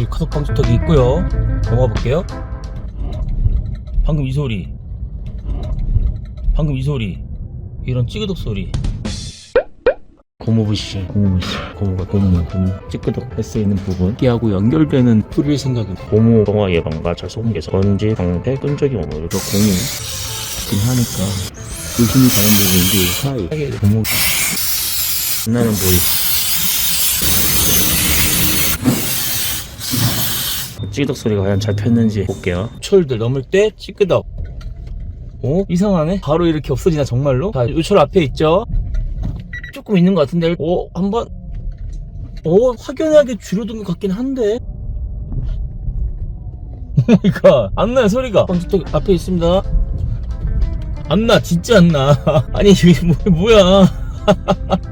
여기 카톡 방지턱이 있고요. 넘어가 볼게요. 방금 이 소리. 방금 이 소리. 이런 찌그덕 소리. 고무부시 고무부시 고무가 고무 고무. 찌끄덕 할수 있는 부분. 끼하고 연결되는 풀일 생각은? 고무 동화 예방과 개선 번지 방패 끈적이 오물 이거 공이 있긴 하니까. 조심히 가는 부분인데 사이 고무 빛나는 보이 찌그덕 소리가 과연 잘 폈는지 볼게요. 철들 넘을 때 찌끄덕. 어? 이상하네 바로 이렇게 없어지나 정말로? 자 요철 앞에 있죠? 조금 있는 것 같은데. 어? 한번? 어? 확연하게 줄어든 것 같긴 한데. 오마이갓. 안 나요 소리가? 방지턱 앞에 있습니다. 안나 진짜 안나. 아니 이게 뭐, 뭐야